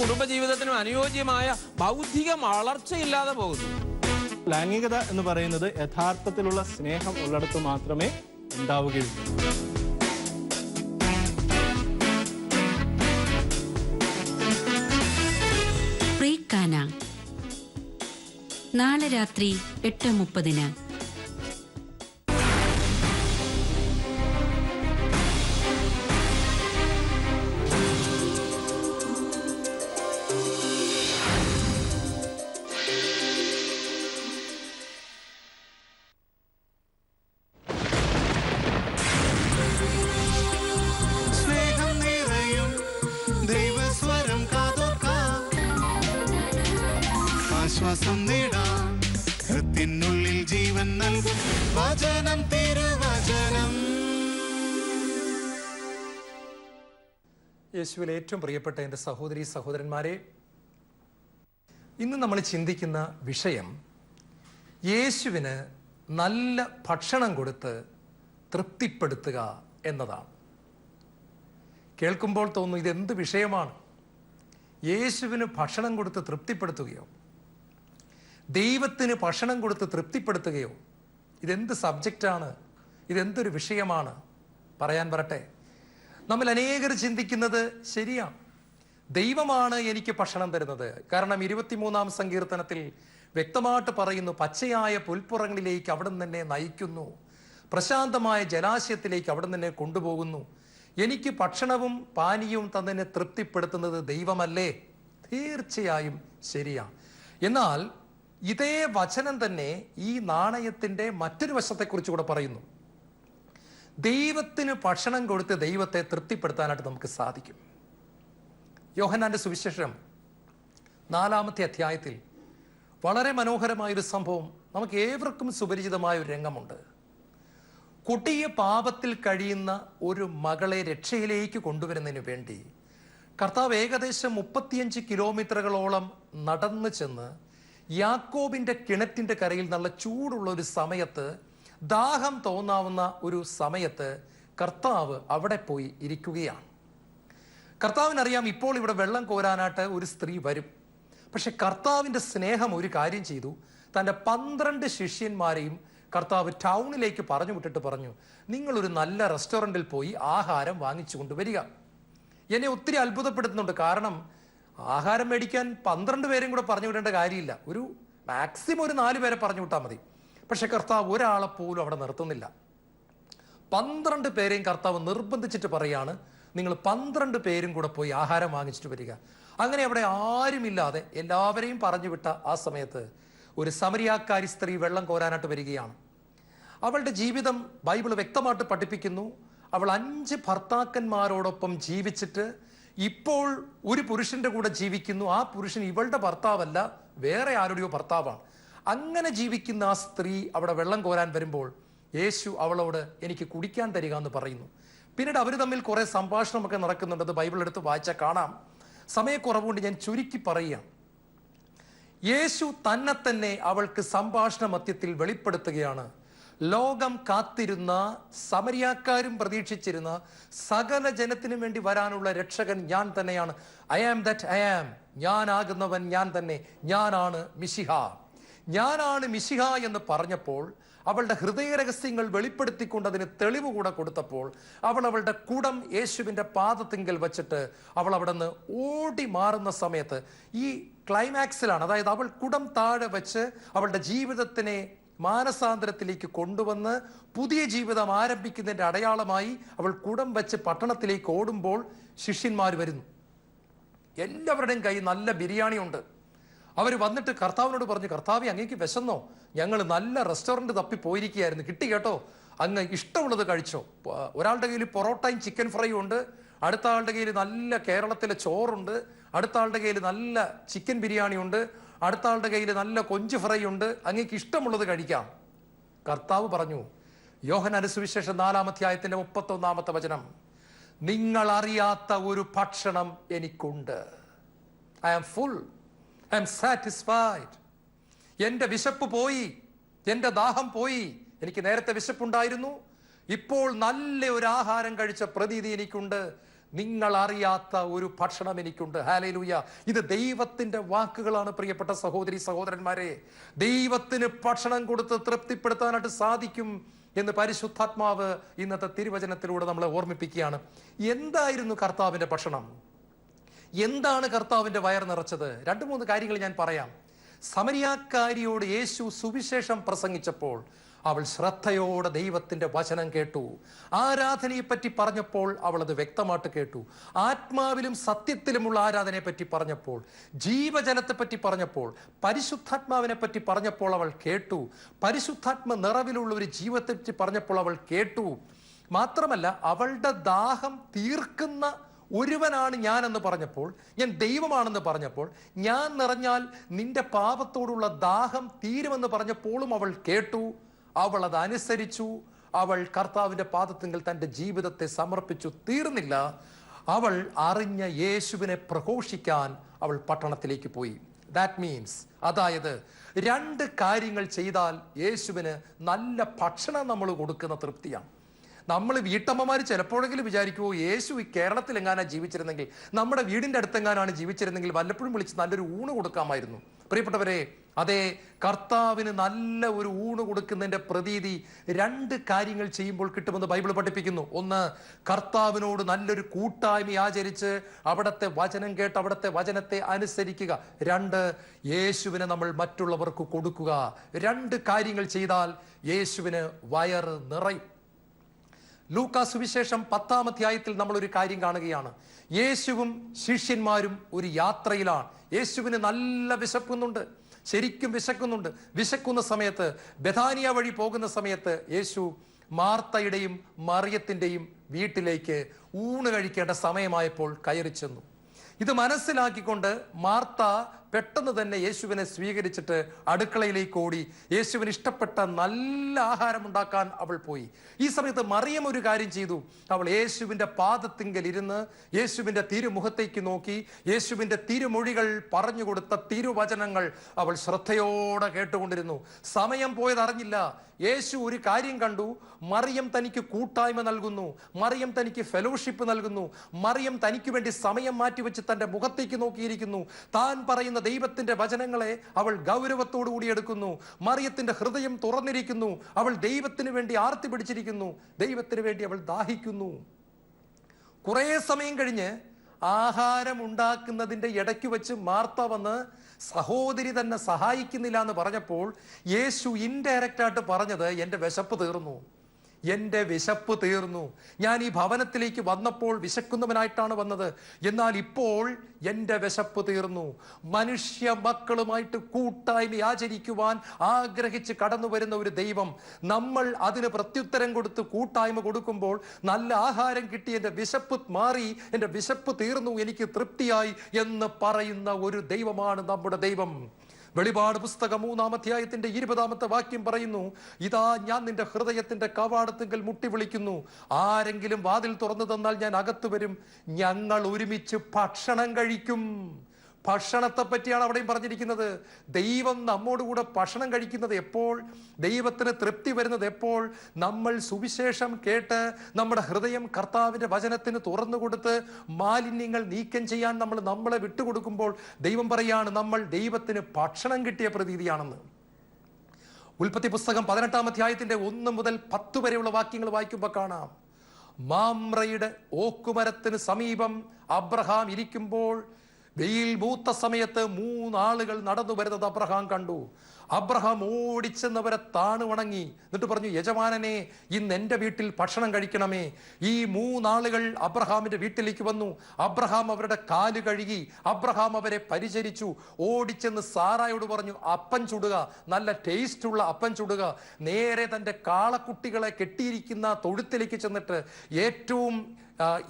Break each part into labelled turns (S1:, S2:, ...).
S1: കുടുംബജീവിതത്തിനും അനുയോജ്യമായ ബൗദ്ധിക വളർച്ചയില്ലാതെ പോകുന്നു.
S2: ലൈംഗികത എന്ന് പറയുന്നത് യഥാർത്ഥത്തിലുള്ള സ്നേഹം ഉള്ളിടത്ത് മാത്രമേ ഉണ്ടാവുകയുള്ളൂ.
S3: നാളെ രാത്രി എട്ട് മുപ്പതിന്.
S4: യേശുവിൽ ഏറ്റവും പ്രിയപ്പെട്ട എന്റെ സഹോദരി സഹോദരന്മാരെ ഇന്ന് നമ്മൾ ചിന്തിക്കുന്ന വിഷയം യേശുവിന് നല്ല ഭക്ഷണം കൊടുത്ത് തൃപ്തിപ്പെടുത്തുക എന്നതാണ്. കേൾക്കുമ്പോൾ തോന്നുന്നു ഇതെന്ത് വിഷയമാണ്? യേശുവിന് ഭക്ഷണം കൊടുത്ത് തൃപ്തിപ്പെടുത്തുകയോ ദൈവത്തിന് ഭക്ഷണം കൊടുത്ത് തൃപ്തിപ്പെടുത്തുകയോ ഇതെന്ത് സബ്ജക്റ്റാണ്? ഇതെന്തൊരു വിഷയമാണ്? പറയാൻ വരട്ടെ. നമ്മൾ അനേകർ ചിന്തിക്കുന്നത് ശരിയാണ്. ദൈവമാണ് എനിക്ക് ഭക്ഷണം തരുന്നത്. കാരണം ഇരുപത്തിമൂന്നാം സങ്കീർത്തനത്തിൽ വ്യക്തമായിട്ട് പറയുന്നു പച്ചയായ പുൽപ്പുറങ്ങളിലേക്ക് അവിടെ തന്നെ നയിക്കുന്നു. പ്രശാന്തമായ ജലാശയത്തിലേക്ക് അവിടെ തന്നെ കൊണ്ടുപോകുന്നു. എനിക്ക് ഭക്ഷണവും പാനീയവും തന്നെ തൃപ്തിപ്പെടുത്തുന്നത് ദൈവമല്ലേ? തീർച്ചയായും ശരിയാണ്. എന്നാൽ ഇതേ വചനം തന്നെ ഈ നാണയത്തിന്റെ മറ്റൊരു വശത്തെക്കുറിച്ച് കൂടെ പറയുന്നു. ദൈവത്തിന് ഭക്ഷണം കൊടുത്ത് ദൈവത്തെ തൃപ്തിപ്പെടുത്താനായിട്ട് നമുക്ക് സാധിക്കും. യോഹനാന്റെ സുവിശേഷം നാലാമത്തെ അധ്യായത്തിൽ വളരെ മനോഹരമായൊരു സംഭവം നമുക്ക് ഏവർക്കും സുപരിചിതമായ ഒരു രംഗമുണ്ട്. കുട്ടിയെ പാപത്തിൽ കഴിയുന്ന ഒരു മകളെ രക്ഷയിലേക്ക് കൊണ്ടുവരുന്നതിന് വേണ്ടി കർത്താവ് ഏകദേശം മുപ്പത്തിയഞ്ച് കിലോമീറ്ററുകളോളം നടന്നു ചെന്ന് യാക്കോബിന്റെ കിണറ്റിന്റെ കരയിൽ നല്ല ചൂടുള്ള ഒരു സമയത്ത് ദാഹം തോന്നാവുന്ന ഒരു സമയത്ത് കർത്താവ് അവിടെ പോയി ഇരിക്കുകയാണ്. കർത്താവിനറിയാം ഇപ്പോൾ ഇവിടെ വെള്ളം കോരാനായിട്ട് ഒരു സ്ത്രീ വരും. പക്ഷെ കർത്താവിന്റെ സ്നേഹം ഒരു കാര്യം ചെയ്തു. തന്റെ പന്ത്രണ്ട് ശിഷ്യന്മാരെയും കർത്താവ് ടൗണിലേക്ക് പറഞ്ഞു വിട്ടിട്ട് പറഞ്ഞു നിങ്ങളൊരു നല്ല റെസ്റ്റോറന്റിൽ പോയി ആഹാരം വാങ്ങിച്ചു കൊണ്ടുവരിക. എന്നെ ഒത്തിരി അത്ഭുതപ്പെടുത്തുന്നുണ്ട്. കാരണം ആഹാരം മേടിക്കാൻ പന്ത്രണ്ട് പേരും കൂടെ പറഞ്ഞു വിടേണ്ട കാര്യമില്ല. ഒരു മാക്സിമം ഒരു നാല് പേരെ പറഞ്ഞു വിട്ടാൽ മതി. പക്ഷെ കർത്താവ് ഒരാളെ പോലും അവിടെ നിർത്തുന്നില്ല. പന്ത്രണ്ട് പേരെയും കർത്താവ് നിർബന്ധിച്ചിട്ട് പറയാണ് നിങ്ങൾ പന്ത്രണ്ട് പേരും കൂടെ പോയി ആഹാരം വാങ്ങിച്ചിട്ട് വരിക. അങ്ങനെ അവിടെ ആരുമില്ലാതെ എല്ലാവരെയും പറഞ്ഞു വിട്ട ആ സമയത്ത് ഒരു സമരിയാക്കാരി സ്ത്രീ വെള്ളം കോരാനായിട്ട് വരികയാണ്. അവളുടെ ജീവിതം ബൈബിൾ വ്യക്തമായിട്ട് പഠിപ്പിക്കുന്നു. അവൾ അഞ്ച് ഭർത്താക്കന്മാരോടൊപ്പം ജീവിച്ചിട്ട് ഇപ്പോൾ ഒരു പുരുഷന്റെ കൂടെ ജീവിക്കുന്നു. ആ പുരുഷൻ ഇവളുടെ ഭർത്താവല്ല വേറെ ആരുടെയോ ഭർത്താവാണ്. അങ്ങനെ ജീവിക്കുന്ന ആ സ്ത്രീ അവിടെ വെള്ളം കോരാൻ വരുമ്പോൾ യേശു അവളോട് എനിക്ക് കുടിക്കാൻ തരിക എന്ന് പറയുന്നു. പിന്നീട് അവർ തമ്മിൽ കുറേ സംഭാഷണമൊക്കെ നടക്കുന്നുണ്ട്. അത് ബൈബിൾ എടുത്ത് വായിച്ചാൽ കാണാം. സമയക്കുറവുകൊണ്ട് ഞാൻ ചുരുക്കി പറയുക. യേശു തന്നെ തന്നെ അവൾക്ക് സംഭാഷണ മധ്യത്തിൽ വെളിപ്പെടുത്തുകയാണ്. ലോകം കാത്തിരുന്ന സമരിയാക്കാരും പ്രതീക്ഷിച്ചിരുന്ന സകല ജനത്തിനു വേണ്ടി വരാനുള്ള രക്ഷകൻ ഞാൻ തന്നെയാണ്. I am that I am ഞാനാകുന്നവൻ ഞാൻ തന്നെ. ഞാനാണ് മിശിഹ. ഞാനാണ് മിശിഹ എന്ന് പറഞ്ഞപ്പോൾ അവളുടെ ഹൃദയരഹസ്യങ്ങൾ വെളിപ്പെടുത്തിക്കൊണ്ട് അതിന് തെളിവ് കൂടെ കൊടുത്തപ്പോൾ അവൾ അവളുടെ കുടം യേശുവിന്റെ പാദത്തിങ്കൽ വെച്ചിട്ട് അവൾ അവിടെ നിന്ന് ഓടി മാറുന്ന സമയത്ത് ഈ ക്ലൈമാക്സിലാണ് അതായത് അവൾ കുടം താഴെ വെച്ച് അവളുടെ ജീവിതത്തിനെ മാനസാന്തരത്തിലേക്ക് കൊണ്ടുവന്ന് പുതിയ ജീവിതം ആരംഭിക്കുന്നതിന്റെ അടയാളമായി അവൾ കുടം വെച്ച് പട്ടണത്തിലേക്ക് ഓടുമ്പോൾ ശിഷ്യന്മാർ വരുന്നു. എല്ലാവരുടെയും കൈ നല്ല ബിരിയാണി ഉണ്ട് അവർ വന്നിട്ട് കർത്താവിനോട് പറഞ്ഞു കർത്താവ് അങ്ങേക്ക് വിശന്നോ? ഞങ്ങൾ നല്ല റെസ്റ്റോറന്റ് തപ്പി പോയിരിക്കുകയായിരുന്നു. കിട്ടി കേട്ടോ. അങ്ങ് ഇഷ്ടമുള്ളത് കഴിച്ചോ? ഒരാളുടെ കയ്യിൽ പൊറോട്ടയും ചിക്കൻ ഫ്രൈയും ഉണ്ട്. അടുത്ത ആളുടെ കയ്യിൽ നല്ല കേരളത്തിലെ ചോറുണ്ട്. അടുത്ത ആളുടെ കയ്യിൽ നല്ല ചിക്കൻ ബിരിയാണി ഉണ്ട്. അടുത്ത ആളുടെ കയ്യിൽ നല്ല കൊഞ്ച് ഫ്രൈ ഉണ്ട്. അങ്ങേക്ക് ഇഷ്ടമുള്ളത് കഴിക്കാം. കർത്താവ് പറഞ്ഞു യോഹൻ അനുസുവിശേഷം നാലാമധ്യായത്തിന്റെ മുപ്പത്തൊന്നാമത്തെ വചനം നിങ്ങൾ അറിയാത്ത ഒരു ഭക്ഷണം എനിക്കുണ്ട്. I am full I'm satisfied എന്റെ വിശപ്പ് പോയി. എന്റെ ദാഹം പോയി. എനിക്ക് നേരത്തെ വിശപ്പുണ്ടായിരുന്നു. ഇപ്പോൾ നല്ല ഒരു ആഹാരം കഴിച്ച പ്രതീതി എനിക്കുണ്ട്. നിങ്ങൾ അറിയാത്ത ഒരു ഭക്ഷണം എനിക്കുണ്ട്. ഹാലയിലൂയ ഇത് ദൈവത്തിന്റെ വാക്കുകളാണ് പ്രിയപ്പെട്ട സഹോദരി സഹോദരന്മാരെ. ദൈവത്തിന് ഭക്ഷണം കൊടുത്ത് തൃപ്തിപ്പെടുത്താനായിട്ട് സാധിക്കും എന്ന് പരിശുദ്ധാത്മാവ് ഇന്നത്തെ തിരുവചനത്തിലൂടെ നമ്മളെ ഓർമ്മിപ്പിക്കുകയാണ്. എന്തായിരുന്നു കർത്താവിന്റെ ഭക്ഷണം? എന്താണ് കർത്താവിന്റെ വയർ നിറച്ചത്? രണ്ട് മൂന്ന് കാര്യങ്ങൾ ഞാൻ പറയാം. സമരിയാക്കാരിയോട് യേശു സുവിശേഷം പ്രസംഗിച്ചപ്പോൾ അവൾ ശ്രദ്ധയോടെ ദൈവത്തിന്റെ വചനം കേട്ടു. ആരാധനയെ പറ്റി പറഞ്ഞപ്പോൾ അവൾ അത് വ്യക്തമായിട്ട് കേട്ടു. ആത്മാവിലും സത്യത്തിലുമുള്ള ആരാധനയെ പറ്റി പറഞ്ഞപ്പോൾ ജീവജലത്തെ പറ്റി പറഞ്ഞപ്പോൾ പരിശുദ്ധാത്മാവിനെ പറ്റി പറഞ്ഞപ്പോൾ അവൾ കേട്ടു. പരിശുദ്ധാത്മ നിറവിലുള്ള ഒരു ജീവിതത്തെ പറ്റി പറഞ്ഞപ്പോൾ അവൾ കേട്ടു. മാത്രമല്ല അവളുടെ ദാഹം തീർക്കുന്ന ഒരുവനാണ് ഞാൻ എന്ന് പറഞ്ഞപ്പോൾ ഞാൻ ദൈവമാണെന്ന് പറഞ്ഞപ്പോൾ ഞാൻ നിറഞ്ഞാൽ നിന്റെ പാപത്തോടുള്ള ദാഹം തീരുമെന്ന് പറഞ്ഞപ്പോഴും അവൾ കേട്ടു. അവൾ അത് അനുസരിച്ചു. അവൾ കർത്താവിന്റെ പാദത്തിങ്കിൽ തന്റെ ജീവിതത്തെ സമർപ്പിച്ചു. തീർന്നില്ല. അവൾ അറിഞ്ഞ യേശുവിനെ പ്രഘോഷിക്കാൻ അവൾ പട്ടണത്തിലേക്ക് പോയി. ദാറ്റ് മീൻസ് അതായത് രണ്ട് കാര്യങ്ങൾ ചെയ്താൽ യേശുവിന് നല്ല ഭക്ഷണം നമ്മൾ കൊടുക്കുന്ന തൃപ്തിയാണ്. നമ്മൾ വീട്ടമ്മമാർ ചിലപ്പോഴെങ്കിലും വിചാരിക്കുമോ യേശു ഈ കേരളത്തിൽ എങ്ങാനാ ജീവിച്ചിരുന്നെങ്കിൽ നമ്മുടെ വീടിന്റെ അടുത്തെങ്ങാനാണ് ജീവിച്ചിരുന്നെങ്കിൽ വല്ലപ്പോഴും വിളിച്ച് നല്ലൊരു ഊണ് കൊടുക്കാമായിരുന്നു. പ്രിയപ്പെട്ടവരെ അതെ കർത്താവിന് നല്ല ഒരു ഊണ് കൊടുക്കുന്നതിന്റെ പ്രതീതി രണ്ട് കാര്യങ്ങൾ ചെയ്യുമ്പോൾ കിട്ടുമെന്ന് ബൈബിൾ പഠിപ്പിക്കുന്നു. ഒന്ന് കർത്താവിനോട് നല്ലൊരു കൂട്ടായ്മ ആചരിച്ച് അവിടത്തെ വചനം കേട്ട് അവിടത്തെ വചനത്തെ അനുസരിക്കുക. രണ്ട് യേശുവിനെ നമ്മൾ മറ്റുള്ളവർക്ക് കൊടുക്കുക. രണ്ട് കാര്യങ്ങൾ ചെയ്താൽ യേശുവിന് വയറ് നിറയും. ലൂക്കാ സുവിശേഷം പത്താം അധ്യായത്തിൽ നമ്മൾ ഒരു കാര്യം കാണുകയാണ്. യേശുവും ശിഷ്യന്മാരും ഒരു യാത്രയിലാണ്. യേശുവിന് നല്ല വിശക്കുന്നുണ്ട്. ശരിക്കും വിശക്കുന്നുണ്ട്. വിശക്കുന്ന സമയത്ത് ബഥാനിയ വഴി പോകുന്ന സമയത്ത് യേശു മാർത്തയുടെയും മറിയത്തിന്റെയും വീട്ടിലേക്ക് ഊണ് കഴിക്കേണ്ട സമയമായപ്പോൾ കയറി ചെന്നു. ഇത് മനസ്സിലാക്കിക്കൊണ്ട് മാർത്ത പെട്ടെന്ന് തന്നെ യേശുവിനെ സ്വീകരിച്ചിട്ട് അടുക്കളയിലേക്ക് ഓടി. യേശുവിന് ഇഷ്ടപ്പെട്ട നല്ല ആഹാരം ഉണ്ടാക്കാൻ അവൾ പോയി. ഈ സമയത്ത് മറിയം ഒരു കാര്യം ചെയ്തു. അവൾ യേശുവിന്റെ പാദത്തിങ്കൽ ഇരുന്ന് യേശുവിന്റെ തിരുമുഖത്തേക്ക് നോക്കി. യേശുവിന്റെ തിരുമൊഴികൾ പറഞ്ഞു കൊടുത്ത തിരുവചനങ്ങൾ അവൾ ശ്രദ്ധയോടെ കേട്ടുകൊണ്ടിരുന്നു. സമയം പോയതറിഞ്ഞില്ല യേശു ഒരു കാര്യം കണ്ടു. മറിയം തനിക്ക് കൂട്ടായ്മ നൽകുന്നു. മറിയം തനിക്ക് ഫെലോഷിപ്പ് നൽകുന്നു. മറിയം തനിക്ക് വേണ്ടി സമയം മാറ്റിവെച്ച് തന്റെ മുഖത്തേക്ക് നോക്കിയിരിക്കുന്നു. താൻ പറയുന്ന ദൈവത്തിന്റെ വചനങ്ങളെ അവൾ ഗൗരവത്തോടു കൂടി എടുക്കുന്നു. മറിയത്തിന്റെ ഹൃദയം തുറന്നിരിക്കുന്നു. അവൾ ദൈവത്തിന് വേണ്ടി ആർത്തി പിടിച്ചിരിക്കുന്നു. ദൈവത്തിന് വേണ്ടി അവൾ ദാഹിക്കുന്നു. കുറേ സമയം കഴിഞ്ഞ് ആഹാരം ഉണ്ടാക്കുന്നതിന്റെ ഇടയ്ക്ക് വെച്ച് മാർത്ത വന്ന് സഹോദരി തന്നെ സഹായിക്കുന്നില്ല എന്ന് പറഞ്ഞപ്പോൾ യേശു ഇൻഡയറക്റ്റ് ആയിട്ട് പറഞ്ഞത് എന്റെ വിശപ്പ് തീർന്നു. എന്റെ വിശപ്പ് തീർന്നു. ഞാൻ ഈ ഭവനത്തിലേക്ക് വന്നപ്പോൾ വിശക്കുന്നവനായിട്ടാണ് വന്നത്. എന്നാൽ ഇപ്പോൾ എന്റെ വിശപ്പ് തീർന്നു. മനുഷ്യ മക്കളുമായിട്ട് കൂട്ടായ്മ ആചരിക്കുവാൻ ആഗ്രഹിച്ച് കടന്നു വരുന്ന ഒരു ദൈവം നമ്മൾ അതിന് പ്രത്യുത്തരം കൊടുത്ത് കൂട്ടായ്മ കൊടുക്കുമ്പോൾ നല്ല ആഹാരം കിട്ടി എന്റെ വിശപ്പ് മാറി എന്റെ വിശപ്പ് തീർന്നു എനിക്ക് തൃപ്തിയായി എന്ന് പറയുന്ന ഒരു ദൈവമാണ് നമ്മുടെ ദൈവം. വെളിപാട് പുസ്തകം മൂന്നാം അധ്യായത്തിന്റെ ഇരുപതാമത്തെ വാക്യം പറയുന്നു ഇതാ ഞാൻ നിന്റെ ഹൃദയത്തിന്റെ കവാടത്തിങ്കൽ മുട്ടി വിളിക്കുന്നു ആരെങ്കിലും വാതിൽ തുറന്നു തന്നാൽ ഞാൻ അകത്തു വരും. ഞങ്ങൾ ഒരുമിച്ച് ഭക്ഷണം കഴിക്കും. ഭക്ഷണത്തെ പറ്റിയാണ് അവിടെയും പറഞ്ഞിരിക്കുന്നത്. ദൈവം നമ്മോടുകൂടെ ഭക്ഷണം കഴിക്കുന്നത് എപ്പോൾ? ദൈവത്തിന് തൃപ്തി വരുന്നത് എപ്പോൾ? നമ്മൾ സുവിശേഷം കേട്ട് നമ്മുടെ ഹൃദയം കർത്താവിന്റെ വചനത്തിന് തുറന്നു കൊടുത്ത് മാലിന്യങ്ങൾ നീക്കം ചെയ്യാൻ നമ്മൾ നമ്മളെ വിട്ടുകൊടുക്കുമ്പോൾ ദൈവം പറയാണ് നമ്മൾ ദൈവത്തിന് ഭക്ഷണം കിട്ടിയ പ്രതീതിയാണെന്ന്. ഉൽപ്പത്തി പുസ്തകം പതിനെട്ടാം അധ്യായത്തിന്റെ ഒന്ന് മുതൽ പത്ത് വരെയുള്ള വാക്യങ്ങൾ വായിക്കുമ്പോൾ കാണാം. മാമ്രയുടെ ഓക്കുമരത്തിന് സമീപം അബ്രഹാം ഇരിക്കുമ്പോൾ വെയിൽ മൂത്ത സമയത്ത് മൂന്നാളുകൾ നടന്നു വരുന്നത് അബ്രഹാം കണ്ടു. അബ്രഹാം ഓടിച്ചെന്നവരെ താണു വണങ്ങി എന്നിട്ട് പറഞ്ഞു യജമാനനെ ഇന്ന് എന്റെ വീട്ടിൽ ഭക്ഷണം കഴിക്കണമേ. ഈ മൂന്നാളുകൾ അബ്രഹാമിന്റെ വീട്ടിലേക്ക് വന്നു. അബ്രഹാം അവരുടെ കാൽ കഴുകി അബ്രഹാം അവരെ പരിചരിച്ചു. ഓടിച്ചെന്ന് സാറായോട് പറഞ്ഞു അപ്പൻ ചുടുക നല്ല ടേസ്റ്റുള്ള അപ്പൻ ചുടുക. നേരെ തന്റെ കാളക്കുട്ടികളെ കെട്ടിയിരിക്കുന്ന തൊഴുത്തിലേക്ക് ചെന്നിട്ട് ഏറ്റവും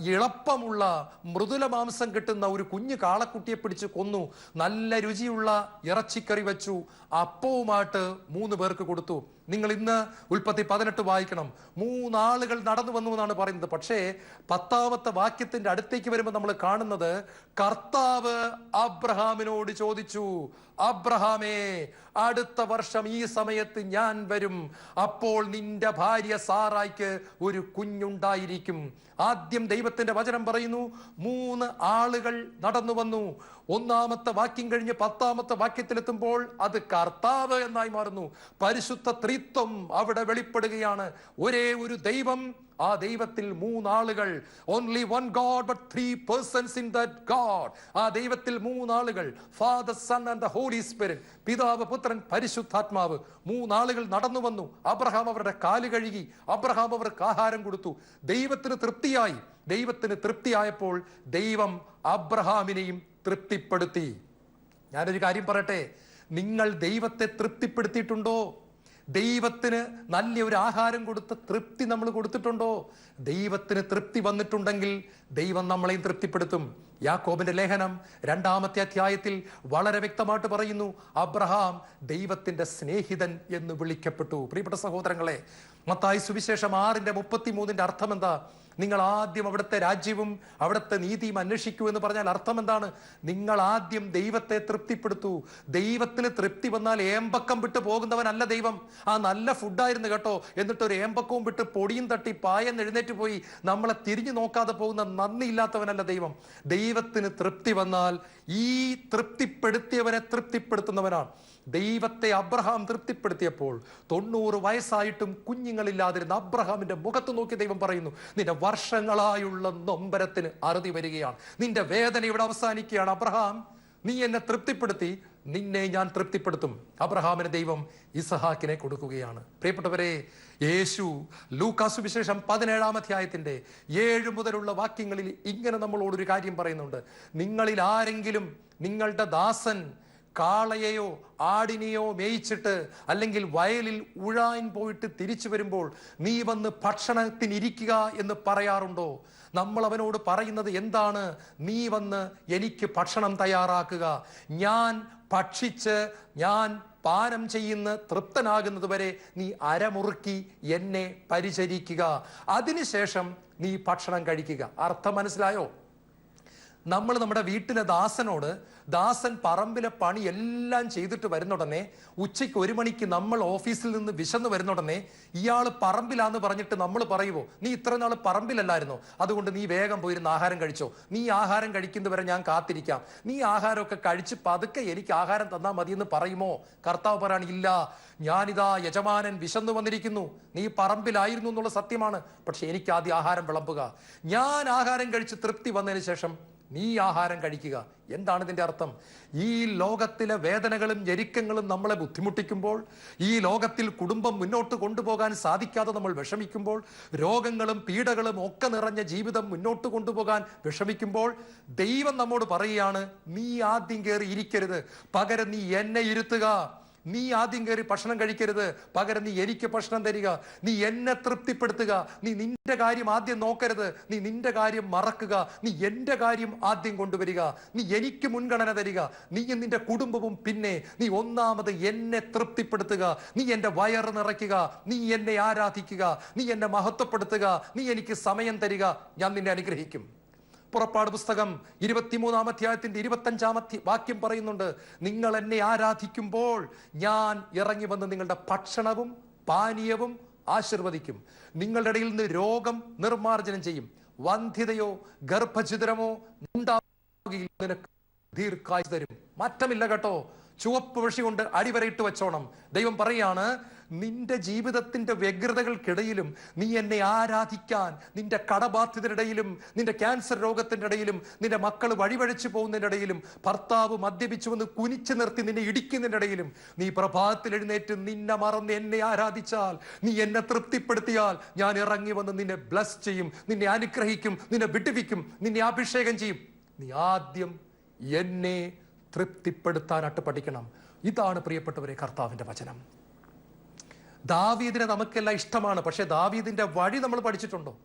S4: ഇളപ്പമുള്ള മൃദുല മാംസം കിട്ടുന്ന ഒരു കുഞ്ഞു കാളക്കുട്ടിയെ പിടിച്ച് കൊന്നു. നല്ല രുചിയുള്ള ഇറച്ചിക്കറി വെച്ചു. അപ്പവുമായിട്ട് മൂന്ന് പേർക്ക് കൊടുത്തു. നിങ്ങൾ ഇന്ന് ഉൽപ്പത്തി പതിനെട്ട് വായിക്കണം. മൂന്നാളുകൾ നടന്നു വന്നു എന്നാണ് പറയുന്നത്. പക്ഷേ പത്താമത്തെ വാക്യത്തിന്റെ അടുത്തേക്ക് വരുമ്പോൾ നമ്മൾ കാണുന്നത് കർത്താവ് അബ്രഹാമിനോട് ചോദിച്ചു അബ്രഹാമേ അടുത്ത വർഷം ഈ സമയത്ത് ഞാൻ വരും. അപ്പോൾ നിന്റെ ഭാര്യ സാറായിക്ക് ഒരു കുഞ്ഞുണ്ടായിരിക്കും. ആദ്യം ദൈവത്തിന്റെ വചനം പറയുന്നു മൂന്ന് ആളുകൾ നടന്നു വന്നു. ഒന്നാമത്തെ വാക്യം കഴിഞ്ഞ് പത്താമത്തെ വാക്യത്തിലെത്തുമ്പോൾ അത് കർത്താവ് എന്നായി മാറുന്നു. പരിശുദ്ധ ത്രിത്വം അവിടെ വെളിപ്പെടുകയാണ്. ഒരേ ഒരു ദൈവം ആ ദൈവത്തിൽ മൂന്നാളുകൾ. Only one God but three persons in that God ആ ദൈവത്തിൽ മൂന്നാളുകൾ. Father son and the holy spirit പിതാവ് പുത്രൻ പരിശുദ്ധാത്മാവ്. മൂന്നാളുകൾ നടന്നു വന്നു. അബ്രഹാം അവരുടെ കാൽ കഴുകി. അബ്രഹാം അവർക്ക് ആഹാരം കൊടുത്തു. ദൈവത്തിന് തൃപ്തിയായി. ദൈവത്തിന് തൃപ്തിയായപ്പോൾ ദൈവം അബ്രഹാമിനെയും തൃപ്തിപ്പെടുത്തി. ഞാനൊരു കാര്യം പറയട്ടെ? നിങ്ങൾ ദൈവത്തെ തൃപ്തിപ്പെടുത്തിയിട്ടുണ്ടോ? ദൈവത്തിന് നല്ല ഒരു ആഹാരം കൊടുത്ത് തൃപ്തി നമ്മൾ കൊടുത്തിട്ടുണ്ടോ? ദൈവത്തിന് തൃപ്തി വന്നിട്ടുണ്ടെങ്കിൽ ദൈവം നമ്മളെയും തൃപ്തിപ്പെടുത്തും. യാക്കോബിന്റെ ലേഖനം രണ്ടാമത്തെ അധ്യായത്തിൽ വളരെ വ്യക്തമായിട്ട് പറയുന്നു അബ്രഹാം ദൈവത്തിന്റെ സ്നേഹിതൻ എന്ന് വിളിക്കപ്പെട്ടു. പ്രിയപ്പെട്ട സഹോദരങ്ങളെ മത്തായി സുവിശേഷം ആറിന്റെ മുപ്പത്തി മൂന്നിന്റെ അർത്ഥം എന്താ? നിങ്ങൾ ആദ്യം അവിടുത്തെ രാജ്യവും അവിടുത്തെ നീതിയും അന്വേഷിക്കൂ എന്ന് പറഞ്ഞാൽ അർത്ഥം എന്താണ്? നിങ്ങൾ ആദ്യം ദൈവത്തെ തൃപ്തിപ്പെടുത്തൂ. ദൈവത്തിന് തൃപ്തി വന്നാൽ ഏമ്പക്കം വിട്ട് പോകുന്നവനല്ല ദൈവം. ആ നല്ല ഫുഡായിരുന്നു കേട്ടോ. എന്നിട്ട് ഒരു ഏമ്പക്കവും വിട്ട് പൊടിയും തട്ടി പായം എഴുന്നേറ്റ് പോയി നമ്മളെ തിരിഞ്ഞു നോക്കാതെ പോകുന്ന നന്ദിയില്ലാത്തവനല്ല ദൈവം. ദൈവത്തിന് തൃപ്തി വന്നാൽ ഈ തൃപ്തിപ്പെടുത്തിയവനെ തൃപ്തിപ്പെടുത്തുന്നവനാണ്. ദൈവത്തെ അബ്രഹാം തൃപ്തിപ്പെടുത്തിയപ്പോൾ തൊണ്ണൂറ് വയസ്സായിട്ടും കുഞ്ഞുങ്ങളില്ലാതിരുന്ന അബ്രഹാമിന്റെ മുഖത്ത് നോക്കി ദൈവം പറയുന്നു നിന്റെ വർഷങ്ങളായുള്ള നൊമ്പരത്തിന് അറുതി വരികയാണ്. നിന്റെ വേദന ഇവിടെ അവസാനിക്കുകയാണ് അബ്രഹാം. നീ എന്നെ തൃപ്തിപ്പെടുത്തി. നിന്നെ ഞാൻ തൃപ്തിപ്പെടുത്തും. അബ്രഹാമിന് ദൈവം ഇസഹാക്കിനെ കൊടുക്കുകയാണ്. പ്രിയപ്പെട്ടവരെ യേശു ലൂക്കാസു വിശേഷം പതിനേഴാം അധ്യായത്തിന്റെ ഏഴ് മുതലുള്ള വാക്യങ്ങളിൽ ഇങ്ങനെ നമ്മളോടൊരു കാര്യം പറയുന്നുണ്ട്. നിങ്ങളിൽ ആരെങ്കിലും നിങ്ങളുടെ ദാസൻ കാളയെയോ ആടിനെയോ മേയിച്ചിട്ട് അല്ലെങ്കിൽ വയലിൽ ഉഴാൻ പോയിട്ട് തിരിച്ചു വരുമ്പോൾ നീ വന്ന് ഭക്ഷണത്തിനിരിക്കുക എന്ന് പറയാറുണ്ടോ? നമ്മൾ അവനോട് പറയുന്നത് എന്താണ്? നീ വന്ന് എനിക്ക് ഭക്ഷണം തയ്യാറാക്കുക. ഞാൻ ഭക്ഷിച്ച് ഞാൻ പാനം ചെയ്യുന്ന തൃപ്തനാകുന്നത് വരെ നീ അരമുറുക്കി എന്നെ പരിചരിക്കുക. അതിനുശേഷം നീ ഭക്ഷണം കഴിക്കുക. അർത്ഥം മനസ്സിലായോ? നമ്മൾ നമ്മുടെ വീട്ടിലെ ദാസനോട് ദാസൻ പറമ്പിലെ പണി എല്ലാം ചെയ്തിട്ട് വരുന്നുടനെ ഉച്ചയ്ക്ക് ഒരു മണിക്ക് നമ്മൾ ഓഫീസിൽ നിന്ന് വിശന്ന് വരുന്നുടനെ ഇയാൾ പറമ്പിലാന്ന് പറഞ്ഞിട്ട് നമ്മൾ പറയുമോ നീ ഇത്ര നാൾ പറമ്പിലല്ലായിരുന്നോ? അതുകൊണ്ട് നീ വേഗം പോയിരുന്ന് ആഹാരം കഴിച്ചോ. നീ ആഹാരം കഴിക്കുന്നവരെ ഞാൻ കാത്തിരിക്കാം. നീ ആഹാരമൊക്കെ കഴിച്ച് പതുക്കെ എനിക്ക് ആഹാരം തന്നാൽ മതി എന്ന് പറയുമോ? കർത്താവ് പറയാണ് ഇല്ല. ഞാനിതാ യജമാനൻ വിശന്നു വന്നിരിക്കുന്നു. നീ പറമ്പിലായിരുന്നു എന്നുള്ള സത്യമാണ്. പക്ഷെ എനിക്ക് ആദ്യം ആഹാരം വിളമ്പുക. ഞാൻ ആഹാരം കഴിച്ച് തൃപ്തി വന്നതിന് ശേഷം നീ ആഹാരം കഴിക്കുക. എന്താണ് ഇതിന്റെ അർത്ഥം? ഈ ലോകത്തിലെ വേദനകളും ഞെരുക്കങ്ങളും നമ്മളെ ബുദ്ധിമുട്ടിക്കുമ്പോൾ ഈ ലോകത്തിൽ കുടുംബം മുന്നോട്ട് കൊണ്ടുപോകാൻ സാധിക്കാതെ നമ്മൾ വിഷമിക്കുമ്പോൾ രോഗങ്ങളും പീഡകളും ഒക്കെ നിറഞ്ഞ ജീവിതം മുന്നോട്ട് കൊണ്ടുപോകാൻ വിഷമിക്കുമ്പോൾ ദൈവം നമ്മോട് പറയുകയാണ് നീ ആദ്യം കയറി ഇരിക്കരുത്. പകരം നീ എന്നെ ഇരുത്തുക. നീ ആദ്യം കയറി ഭക്ഷണം കഴിക്കരുത്. പകരം നീ എനിക്ക് ഭക്ഷണം തരിക. നീ എന്നെ തൃപ്തിപ്പെടുത്തുക. നീ നിന്റെ കാര്യം ആദ്യം നോക്കരുത്. നീ നിന്റെ കാര്യം മറക്കുക. നീ എന്റെ കാര്യം ആദ്യം കൊണ്ടുവരിക. നീ എനിക്ക് മുൻഗണന തരിക. നീയും നിന്റെ കുടുംബവും പിന്നെ നീ ഒന്നാമത് എന്നെ തൃപ്തിപ്പെടുത്തുക. നീ എന്റെ വയറ് നിറയ്ക്കുക. നീ എന്നെ ആരാധിക്കുക. നീ എന്നെ മഹത്വപ്പെടുത്തുക. നീ എനിക്ക് സമയം തരിക. ഞാൻ നിന്നെ അനുഗ്രഹിക്കും. പുറപ്പാട് പുസ്തകം ഇരുപത്തിമൂന്നാം അധ്യായത്തിന്റെ ഇരുപത്തഞ്ചാമത്തെ വാക്യം പറയുന്നുണ്ട് നിങ്ങൾ എന്നെ ആരാധിക്കുമ്പോൾ ഞാൻ ഇറങ്ങി വന്ന് നിങ്ങളുടെ ഭക്ഷണവും പാനീയവും ആശീർവദിക്കും. നിങ്ങളുടെ ഇടയിൽ നിന്ന് രോഗം നിർമാർജനം ചെയ്യും. വന്ധ്യതയോ ഗർഭഛിദ്രമോ ഉണ്ടാവുകയില്ല. നിനക്ക് തരും. മാറ്റമില്ല കേട്ടോ. ചുവപ്പ് വിഷി കൊണ്ട് അടിവരയിട്ട് വെച്ചോണം. ദൈവം പറയാണ് നിന്റെ ജീവിതത്തിന്റെ വ്യഗ്രതകൾക്കിടയിലും നീ എന്നെ ആരാധിക്കാൻ നിന്റെ കടബാധ്യതയിടയിലും നിന്റെ ക്യാൻസർ രോഗത്തിന്റെ ഇടയിലും നിന്റെ മക്കൾ വഴിവഴിച്ചു പോകുന്നതിന്റെ ഇടയിലും ഭർത്താവ് മദ്യപിച്ചു വന്ന് കുനിച്ചു നിർത്തി നിന്നെ ഇടിക്കുന്നതിന്റെ ഇടയിലും നീ പ്രഭാതത്തിൽ എഴുന്നേറ്റ് നിന്നെ മറന്ന് എന്നെ ആരാധിച്ചാൽ നീ എന്നെ തൃപ്തിപ്പെടുത്തിയാൽ ഞാൻ ഇറങ്ങി വന്ന് നിന്നെ ബ്ലസ് ചെയ്യും നിന്നെ അനുഗ്രഹിക്കും നിന്നെ വിടുവിക്കും നിന്നെ അഭിഷേകം ചെയ്യും. നീ ആദ്യം എന്നെ തൃപ്തിപ്പെടുത്താനായിട്ട് പഠിക്കണം. ഇതാണ് പ്രിയപ്പെട്ടവരെ കർത്താവിന്റെ വചനം. ദാവീദിനെ നമുക്കെല്ലാം ഇഷ്ടമാണ്. പക്ഷേ ദാവീദിന്റെ വഴി നമ്മൾ പഠിച്ചിട്ടുണ്ടോ?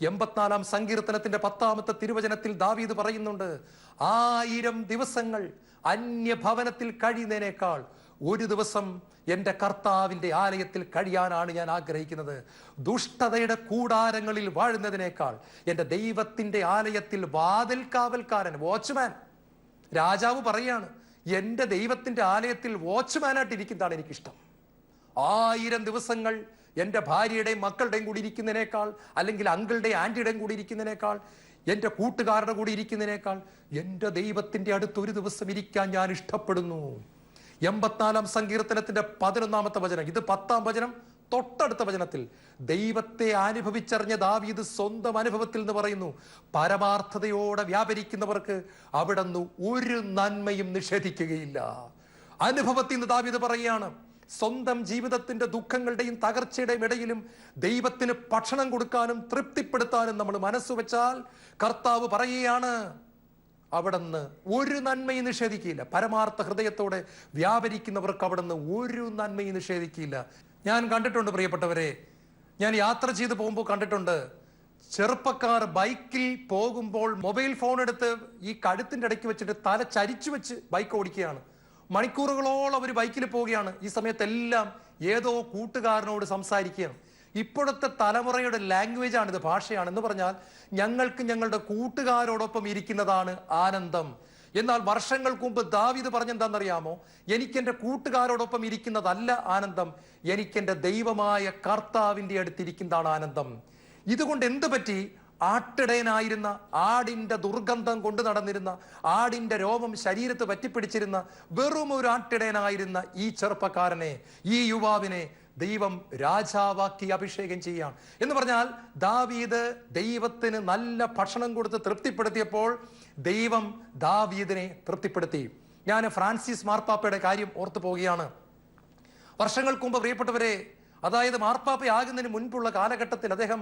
S4: എൺപത്തിനാലാം സങ്കീർത്തനത്തിന്റെ പത്താമത്തെ തിരുവചനത്തിൽ ദാവീദ് പറയുന്നുണ്ട് ആയിരം ദിവസങ്ങൾ അന്യഭവനത്തിൽ കഴിയുന്നതിനേക്കാൾ ഒരു ദിവസം എന്റെ കർത്താവിന്റെ ആലയത്തിൽ കഴിയാനാണ് ഞാൻ ആഗ്രഹിക്കുന്നത്. ദുഷ്ടതയുടെ കൂടാരങ്ങളിൽ വാഴുന്നതിനേക്കാൾ എന്റെ ദൈവത്തിന്റെ ആലയത്തിൽ വാതിൽ കാവൽക്കാരൻ വാച്ച്മാൻ രാജാവ് പറയാണ് എന്റെ ദൈവത്തിന്റെ ആലയത്തിൽ വാച്ച്മാനായിട്ട് ഇരിക്കുന്നതാണ് എനിക്കിഷ്ടം. ആയിരം ദിവസങ്ങൾ എന്റെ ഭാര്യയുടെയും മക്കളുടെയും കൂടി ഇരിക്കുന്നതിനേക്കാൾ അല്ലെങ്കിൽ അങ്കിളുടെയും ആന്റിയുടെയും കൂടി ഇരിക്കുന്നതിനേക്കാൾ എന്റെ കൂട്ടുകാരുടെ കൂടി ഇരിക്കുന്നതിനേക്കാൾ എന്റെ ദൈവത്തിന്റെ അടുത്ത് ഒരു ദിവസം ഇരിക്കാൻ ഞാൻ ഇഷ്ടപ്പെടുന്നു. എൺപത്തിനാലാം സങ്കീർത്തനത്തിന്റെ പതിനൊന്നാമത്തെ വചനം. ഇത് പത്താം വചനം. തൊട്ടടുത്ത വചനത്തിൽ ദൈവത്തെ അനുഭവിച്ചറിഞ്ഞ ദാവീദ് സ്വന്തം അനുഭവത്തിൽ നിന്ന് പറയുന്നു. പരമാർത്ഥതയോടെ വ്യാപരിക്കുന്നവർക്ക് അവിടുന്ന് ഒരു നന്മയും നിഷേധിക്കുകയില്ല. അനുഭവത്തിൽ നിന്ന് ദാവീദ് പറയുകയാണ് സ്വന്തം ജീവിതത്തിന്റെ ദുഃഖങ്ങളുടെയും തകർച്ചയുടെയും ഇടയിലും ദൈവത്തിന് ഭക്ഷണം കൊടുക്കാനും തൃപ്തിപ്പെടുത്താനും നമ്മൾ മനസ്സുവെച്ചാൽ കർത്താവ് പറയുകയാണ് അവിടുന്ന് ഒരു നന്മയും നിഷേധിക്കില്ല പരമാർത്ഥ ഹൃദയത്തോടെ വ്യാപരിക്കുന്നവർക്ക് അവിടുന്ന് ഒരു നന്മയും നിഷേധിക്കില്ല ഞാൻ കണ്ടിട്ടുണ്ട് പ്രിയപ്പെട്ടവരെ. ഞാൻ യാത്ര ചെയ്ത് പോകുമ്പോൾ കണ്ടിട്ടുണ്ട്. ചെറുപ്പക്കാർ ബൈക്കിൽ പോകുമ്പോൾ മൊബൈൽ ഫോൺ എടുത്ത് ഈ കഴുത്തിന്റെ ഇടയ്ക്ക് വെച്ചിട്ട് തല ചരിച്ചു വെച്ച് ബൈക്ക് ഓടിക്കുകയാണ്. മണിക്കൂറുകളോളം അവർ ബൈക്കിൽ പോവുകയാണ്. ഈ സമയത്തെല്ലാം ഏതോ കൂട്ടുകാരനോട് സംസാരിക്കുകയാണ്. ഇപ്പോഴത്തെ തലമുറയുടെ ലാംഗ്വേജ് ആണിത് ഭാഷയാണ്. എന്ന് പറഞ്ഞാൽ ഞങ്ങൾക്ക് ഞങ്ങളുടെ കൂട്ടുകാരോടൊപ്പം ഇരിക്കുന്നതാണ് ആനന്ദം. എന്നാൽ വർഷങ്ങൾക്ക് മുമ്പ് ദാവിദ് പറഞ്ഞെന്താണെന്നറിയാമോ? എനിക്ക് എന്റെ കൂട്ടുകാരോടൊപ്പം ഇരിക്കുന്നതല്ല ആനന്ദം. എനിക്ക് എന്റെ ദൈവമായ കർത്താവിന്റെ അടുത്തിരിക്കുന്നതാണ് ആനന്ദം. ഇതുകൊണ്ട് എന്ത് പറ്റി? ആട്ടിടയനായിരുന്ന ആടിന്റെ ദുർഗന്ധം കൊണ്ട് നടന്നിരുന്ന ആടിന്റെ രോമം ശരീരത്ത് പറ്റിപ്പിടിച്ചിരുന്ന വെറും ഒരു ആട്ടിടയനായിരുന്ന ഈ ചെറുപ്പക്കാരനെ ഈ യുവാവിനെ ദൈവം രാജാവാക്കി അഭിഷേകം ചെയ്യാം എന്ന് പറഞ്ഞാൽ ദാവീദ് ദൈവത്തിന് നല്ല ഭക്ഷണം കൊടുത്ത് തൃപ്തിപ്പെടുത്തിയപ്പോൾ ദൈവം ദാവീദിനെ തൃപ്തിപ്പെടുത്തി. ഞാൻ ഫ്രാൻസിസ് മാർപ്പാപ്പയുടെ കാര്യം ഓർത്തു പോവുകയാണ്. വർഷങ്ങൾക്ക് മുമ്പ് പ്രിയപ്പെട്ടവരെ അതായത് മാർപ്പാപ്പയാകുന്നതിന് മുൻപുള്ള കാലഘട്ടത്തിൽ അദ്ദേഹം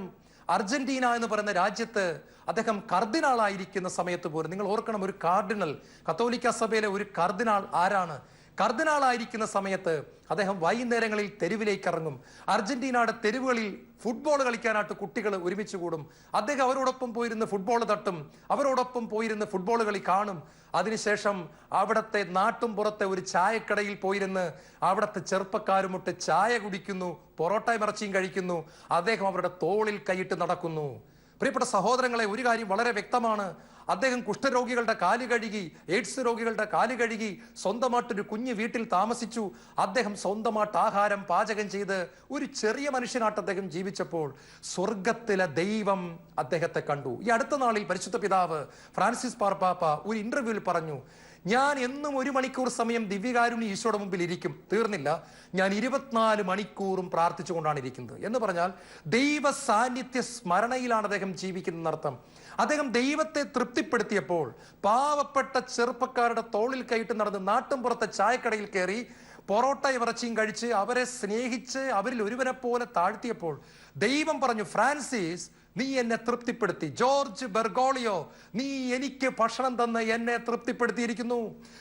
S4: അർജന്റീന എന്ന് പറയുന്ന രാജ്യത്ത് അദ്ദേഹം കർദിനാളായിരിക്കുന്ന സമയത്ത് പോലും നിങ്ങൾ ഓർക്കണം ഒരു കാർഡിനൽ കത്തോലിക്ക സഭയിലെ ഒരു കർദിനാൾ ആരാണ്? കർദിനാളായിരിക്കുന്ന സമയത്ത് അദ്ദേഹം വൈകുന്നേരങ്ങളിൽ തെരുവിലേക്ക് ഇറങ്ങും അർജന്റീനയുടെ തെരുവുകളിൽ ഫുട്ബോൾ കളിക്കാനായിട്ട് കുട്ടികൾ ഒരുമിച്ച് കൂടും. അദ്ദേഹം അവരോടൊപ്പം പോയിരുന്ന് ഫുട്ബോൾ തട്ടും. അവരോടൊപ്പം പോയിരുന്ന് ഫുട്ബോൾ കളി കാണും. അതിനുശേഷം അവിടുത്തെ നാട്ടും പുറത്തെ ഒരു ചായക്കടയിൽ പോയിരുന്ന് അവിടുത്തെ ചെറുപ്പക്കാരുമൊട്ട് ചായ കുടിക്കുന്നു. പൊറോട്ടയും ഇറച്ചിയും കഴിക്കുന്നു. അദ്ദേഹം അവരുടെ തോളിൽ കൈയിട്ട് നടക്കുന്നു. പ്രിയപ്പെട്ട സഹോദരങ്ങളെ ഒരു കാര്യം വളരെ വ്യക്തമാണ്. അദ്ദേഹം കുഷ്ഠരോഗികളുടെ കാൽ കഴുകി എയ്ഡ്സ് രോഗികളുടെ കാൽ കഴുകി സ്വന്തമായിട്ടൊരു കുഞ്ഞ് വീട്ടിൽ താമസിച്ചു. അദ്ദേഹം സ്വന്തമായിട്ട് ആഹാരം പാചകം ചെയ്ത് ഒരു ചെറിയ മനുഷ്യനായിട്ട് അദ്ദേഹം ജീവിച്ചപ്പോൾ സ്വർഗത്തിലെ ദൈവം അദ്ദേഹത്തെ കണ്ടു. ഈ അടുത്ത നാളിൽ പരിശുദ്ധ പിതാവ് ഫ്രാൻസിസ് പാർപ്പാപ്പ ഒരു ഇന്റർവ്യൂവിൽ പറഞ്ഞു ഞാൻ എന്നും ഒരു മണിക്കൂർ സമയം ദിവ്യകാരുണ്യ ഈശോയുടെ മുമ്പിൽ ഇരിക്കും. തീർന്നില്ല. ഞാൻ ഇരുപത്തിനാല് മണിക്കൂറും പ്രാർത്ഥിച്ചുകൊണ്ടാണ് ഇരിക്കുന്നത്. എന്ന് പറഞ്ഞാൽ ദൈവ സാന്നിധ്യ സ്മരണയിലാണ് അദ്ദേഹം ജീവിക്കുന്നതർത്ഥം അദ്ദേഹം ദൈവത്തെ തൃപ്തിപ്പെടുത്തിയപ്പോൾ പാവപ്പെട്ട ചെറുപ്പക്കാരുടെ തോളിൽ കയറ്റി നടന്ന് നാട്ടുംപുറത്തെ ചായക്കടയിൽ കയറി പൊറോട്ട ഇറച്ചിയും കഴിച്ച് അവരെ സ്നേഹിച്ച് അവരിൽ ഒരുവനെ പോലെ താഴ്ത്തിയപ്പോൾ ദൈവം പറഞ്ഞു ഫ്രാൻസിസ് നീ എന്നെ തൃപ്തിപ്പെടുത്തി. ജോർജ് ബെർഗോളിയോ നീ എനിക്ക് ഭക്ഷണം തന്ന് എന്നെ തൃപ്തിപ്പെടുത്തിയിരിക്കുന്നു.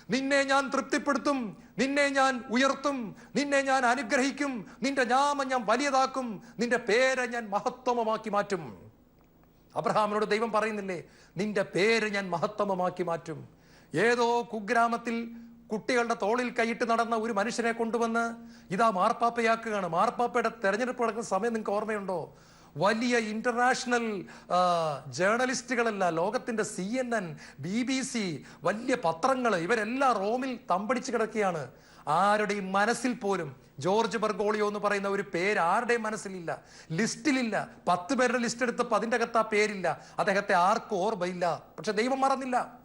S4: നിന്നെ ഞാൻ തൃപ്തിപ്പെടുത്തും നിന്നെ ഞാൻ ഉയർത്തും നിന്നെ ഞാൻ അനുഗ്രഹിക്കും നിന്റെ നാമം ഞാൻ വലിയതാക്കും നിന്റെ പേര് ഞാൻ മഹത്വമമാക്കി മാറ്റും. അബ്രഹാമിനോട് ദൈവം പറയുന്നില്ലേ നിന്റെ പേര് ഞാൻ മഹത്തമമാക്കി മാറ്റും. ഏതോ കുഗ്രാമത്തിൽ കുട്ടികളുടെ തോളിൽ കൈയിട്ട് നടന്ന ഒരു മനുഷ്യനെ കൊണ്ടുവന്ന് ഇതാ മാർപ്പാപ്പയാക്കുകയാണ്. മാർപ്പാപ്പയുടെ തെരഞ്ഞെടുപ്പ് നടക്കുന്ന സമയം നിങ്ങൾക്ക് ഓർമ്മയുണ്ടോ? വലിയ ഇന്റർനാഷണൽ ജേർണലിസ്റ്റുകളല്ല ലോകത്തിന്റെ C N N B B C വലിയ പത്രങ്ങൾ ഇവരെല്ലാം റോമിൽ തമ്പടിച്ച് കിടക്കുകയാണ്. ആരുടെയും മനസ്സിൽ പോലും ജോർജ് ബർഗോളിയോ എന്ന് പറയുന്ന ഒരു പേര് ആരുടെയും മനസ്സിലില്ല. ലിസ്റ്റിലില്ല. പത്ത് പേരുടെ ലിസ്റ്റ് എടുത്തപ്പോൾ അതിന്റെ അകത്ത് ആ പേരില്ല. അദ്ദേഹത്തെ ആർക്കും ഓർമ്മയില്ല. പക്ഷെ ദൈവം മറന്നില്ല.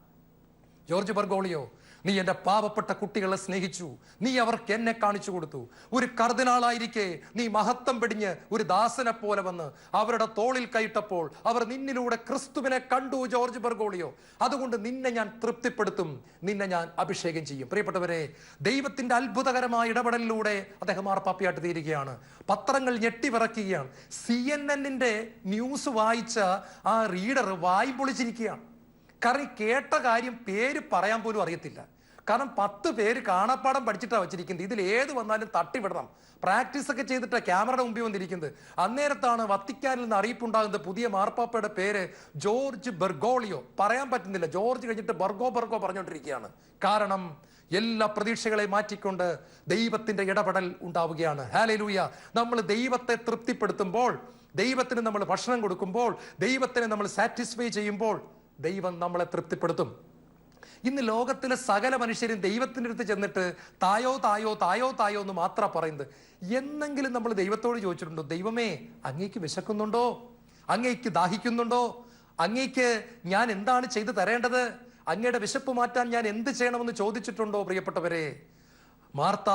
S4: ജോർജ് ബർഗോളിയോ നീ എന്റെ പാവപ്പെട്ട കുട്ടികളെ സ്നേഹിച്ചു. നീ അവർക്ക് എന്നെ കാണിച്ചു കൊടുത്തു. ഒരു കർദിനാളായിരിക്കെ നീ മഹത്വം പിടിഞ്ഞ് ഒരു ദാസനെ പോലെ വന്ന് അവരുടെ തോളിൽ കൈയിട്ടപ്പോൾ അവർ നിന്നിലൂടെ ക്രിസ്തുവിനെ കണ്ടു ജോർജ് ബർഗോളിയോ. അതുകൊണ്ട് നിന്നെ ഞാൻ തൃപ്തിപ്പെടുത്തും. നിന്നെ ഞാൻ അഭിഷേകം ചെയ്യും. പ്രിയപ്പെട്ടവരെ ദൈവത്തിന്റെ അത്ഭുതകരമായ ഇടപെടലിലൂടെ അദ്ദേഹം മാർപ്പാപ്പിയായിട്ട് തീരുകയാണ്. പത്രങ്ങൾ ഞെട്ടിവിറക്കുകയാണ്. സി എൻ എന്നിന്റെ ന്യൂസ് വായിച്ച ആ റീഡർ വായി പൊളിച്ചിരിക്കുകയാണ് കാരണം കേട്ട കാര്യം പേര് പറയാൻ പോലും അറിയത്തില്ല. കാരണം പത്ത് പേര് കാണാപ്പാടം പഠിച്ചിട്ടാണ് വെച്ചിരിക്കുന്നത്. ഇതിൽ ഏത് വന്നാലും തട്ടിവിടണം. പ്രാക്ടീസ് ഒക്കെ ചെയ്തിട്ട് ക്യാമറയുടെ മുമ്പിൽ വന്നിരിക്കുന്നത്. അന്നേരത്താണ് വത്തിക്കാനിൽ നിന്ന് അറിയിപ്പുണ്ടാകുന്നത് പുതിയ മാർപ്പാപ്പയുടെ പേര് ജോർജ് ബെർഗോളിയോ. പറയാൻ പറ്റുന്നില്ല. ജോർജ് കഴിഞ്ഞിട്ട് ബർഗോ ബർഗോ പറഞ്ഞുകൊണ്ടിരിക്കുകയാണ്. കാരണം എല്ലാ പ്രതീക്ഷകളെ മാറ്റിക്കൊണ്ട് ദൈവത്തിന്റെ ഇടപെടൽ ഉണ്ടാവുകയാണ്. ഹാലലൂയ നമ്മൾ ദൈവത്തെ തൃപ്തിപ്പെടുത്തുമ്പോൾ ദൈവത്തിന് നമ്മൾ ഭക്ഷണം കൊടുക്കുമ്പോൾ ദൈവത്തിനെ നമ്മൾ സാറ്റിസ്ഫൈ ചെയ്യുമ്പോൾ ദൈവം നമ്മളെ തൃപ്തിപ്പെടുത്തും. ഇന്ന് ലോകത്തിലെ സകല മനുഷ്യരും ദൈവത്തിന്റെ അടുത്ത് ചെന്നിട്ട് തായോ തായോ തായോ തായോ എന്ന് മാത്രമാണ് പറയുന്നത്. എന്നെങ്കിലും നമ്മൾ ദൈവത്തോട് ചോദിച്ചിട്ടുണ്ടോ? ദൈവമേ അങ്ങേക്ക് വിശക്കുന്നുണ്ടോ? അങ്ങേക്ക് ദാഹിക്കുന്നുണ്ടോ? അങ്ങേക്ക് ഞാൻ എന്താണ് ചെയ്തു തരേണ്ടത്? അങ്ങയുടെ വിശപ്പ് മാറ്റാൻ ഞാൻ എന്ത് ചെയ്യണമെന്ന് ചോദിച്ചിട്ടുണ്ടോ പ്രിയപ്പെട്ടവരെ? മാർത്ത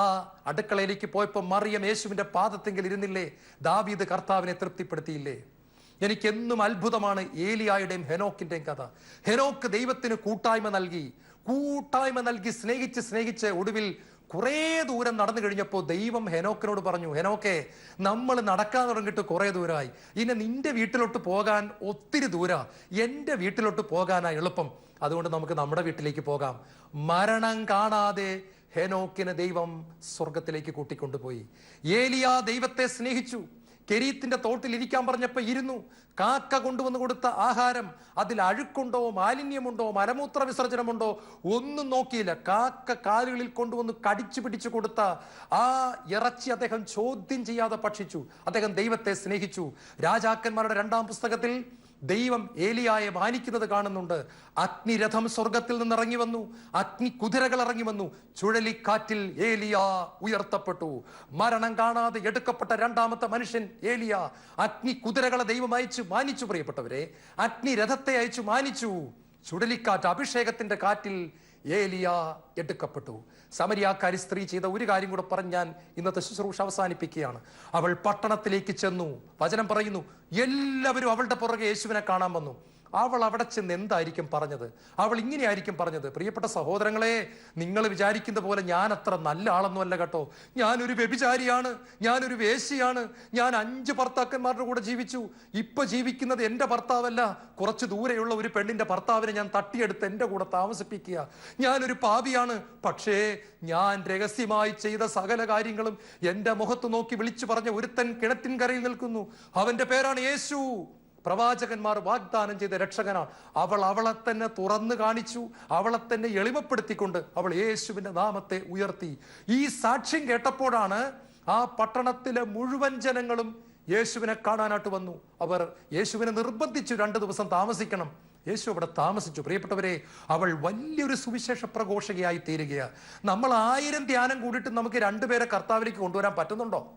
S4: അടുക്കളയിലേക്ക് പോയപ്പോൾ മറിയം യേശുവിന്റെ പാദത്തെങ്കിൽ ഇരുന്നില്ലേ? ദാവീദ് കർത്താവിനെ തൃപ്തിപ്പെടുത്തിയില്ലേ? എനിക്ക് എന്നും അത്ഭുതമാണ് ഏലിയായുടെയും ഹെനോക്കിന്റെയും കഥ. ഹെനോക്ക് ദൈവത്തിന് കൂട്ടായ്മ നൽകി. കൂട്ടായ്മ നൽകി സ്നേഹിച്ച് സ്നേഹിച്ച് ഒടുവിൽ കുറേ ദൂരം നടന്നു കഴിഞ്ഞപ്പോൾ ദൈവം ഹെനോക്കിനോട് പറഞ്ഞു ഹെനോക്കെ നമ്മൾ നടക്കാൻ തുടങ്ങിയിട്ട് കുറേ ദൂരമായി ഇനി നിന്റെ വീട്ടിലോട്ട് പോകാൻ ഒത്തിരി ദൂര. എന്റെ വീട്ടിലോട്ട് പോകാനാ എളുപ്പം. അതുകൊണ്ട് നമുക്ക് നമ്മുടെ വീട്ടിലേക്ക് പോകാം. മരണം കാണാതെ ഹെനോക്കിന് ദൈവം സ്വർഗത്തിലേക്ക് കൂട്ടിക്കൊണ്ടുപോയി. ഏലിയ ദൈവത്തെ സ്നേഹിച്ചു. കെരീത്തിന്റെ തോട്ടിൽ ഇരിക്കാൻ പറഞ്ഞപ്പോ ഇരുന്നു. കാക്ക കൊണ്ടുവന്ന് കൊടുത്ത ആഹാരം അതിൽ അഴുക്കുണ്ടോ മാലിന്യമുണ്ടോ മലമൂത്ര വിസർജനമുണ്ടോ ഒന്നും നോക്കിയില്ല. കാക്ക കാലുകളിൽ കൊണ്ടുവന്ന് കടിച്ചു പിടിച്ചു കൊടുത്ത ആ ഇറച്ചി അദ്ദേഹം ചോദ്യം ചെയ്യാതെ ഭക്ഷിച്ചു. അദ്ദേഹം ദൈവത്തെ സ്നേഹിച്ചു. രാജാക്കന്മാരുടെ രണ്ടാം പുസ്തകത്തിൽ ദൈവം ഏലിയായെ മാനിക്കുന്നത് കാണുന്നുണ്ട്. അഗ്നിരഥം സ്വർഗത്തിൽ നിന്ന് ഇറങ്ങി വന്നു. അഗ്നി കുതിരകൾ ഇറങ്ങി വന്നു. ചുഴലിക്കാറ്റിൽ ഏലിയ ഉയർത്തപ്പെട്ടു. മരണം കാണാതെ എടുക്കപ്പെട്ട രണ്ടാമത്തെ മനുഷ്യൻ ഏലിയ അഗ്നി കുതിരകളെ ദൈവം അയച്ചു മാനിച്ചു. പ്രിയപ്പെട്ടവരെ അഗ്നിരഥത്തെ അയച്ചു മാനിച്ചു. ചുഴലിക്കാറ്റ് അഭിഷേകത്തിന്റെ കാറ്റിൽ ഏലിയ എടുക്കപ്പെട്ടു. സമരിയാക്കാരി സ്ത്രീ ചെയ്ത ഒരു കാര്യം കൂടെ പറഞ്ഞ് ഞാൻ ഇന്നത്തെ ശുശ്രൂഷ അവസാനിപ്പിക്കുകയാണ്. അവൾ പട്ടണത്തിലേക്ക് ചെന്നു. വചനം പറയുന്നു എല്ലാവരും അവളുടെ പുറകെ യേശുവിനെ കാണാൻ വന്നു. അവൾ അവിടെ ചെന്ന് എന്തായിരിക്കും പറഞ്ഞത്? അവൾ ഇങ്ങനെയായിരിക്കും പറഞ്ഞത്. പ്രിയപ്പെട്ട സഹോദരങ്ങളെ നിങ്ങൾ വിചാരിക്കുന്ന പോലെ ഞാൻ അത്ര നല്ല ആളൊന്നുമല്ല കേട്ടോ. ഞാനൊരു വ്യഭിചാരിയാണ്. ഞാനൊരു വേശിയാണ് ഞാൻ അഞ്ച് ഭർത്താക്കന്മാരുടെ കൂടെ ജീവിച്ചു. ഇപ്പൊ ജീവിക്കുന്നത് എന്റെ ഭർത്താവല്ല. കുറച്ച് ദൂരെയുള്ള ഒരു പെണ്ണിന്റെ ഭർത്താവിനെ ഞാൻ തട്ടിയെടുത്ത് എന്റെ കൂടെ താമസിപ്പിക്കുക. ഞാനൊരു പാപിയാണ്. പക്ഷേ ഞാൻ രഹസ്യമായി ചെയ്ത സകല കാര്യങ്ങളും എന്റെ മുഖത്ത് നോക്കി വിളിച്ചു പറഞ്ഞ ഒരുത്തൻ കിണറ്റിൻ കരയിൽ നിൽക്കുന്നു. അവന്റെ പേരാണ് യേശു. പ്രവാചകന്മാർ വാഗ്ദാനം ചെയ്ത രക്ഷകനാണ്. അവൾ അവളെ തന്നെ തുറന്നു കാണിച്ചു അവളെ തന്നെ എളിമപ്പെടുത്തിക്കൊണ്ട് അവൾ യേശുവിന്റെ നാമത്തെ ഉയർത്തി. ഈ സാക്ഷ്യം കേട്ടപ്പോഴാണ് ആ പട്ടണത്തിലെ മുഴുവൻ ജനങ്ങളും യേശുവിനെ കാണാനായിട്ട് വന്നു. അവർ യേശുവിനെ നിർബന്ധിച്ചു രണ്ടു ദിവസം താമസിക്കണം. യേശു അവിടെ താമസിച്ചു. പ്രിയപ്പെട്ടവരെ അവൾ വലിയൊരു സുവിശേഷ പ്രഘോഷകയായി തീരുകയാണ്. നമ്മൾ ആയിരം ധ്യാനം കൂടിയിട്ട് നമുക്ക് രണ്ടുപേരെ കർത്താവിലേക്ക് കൊണ്ടുവരാൻ പറ്റുന്നുണ്ടോ?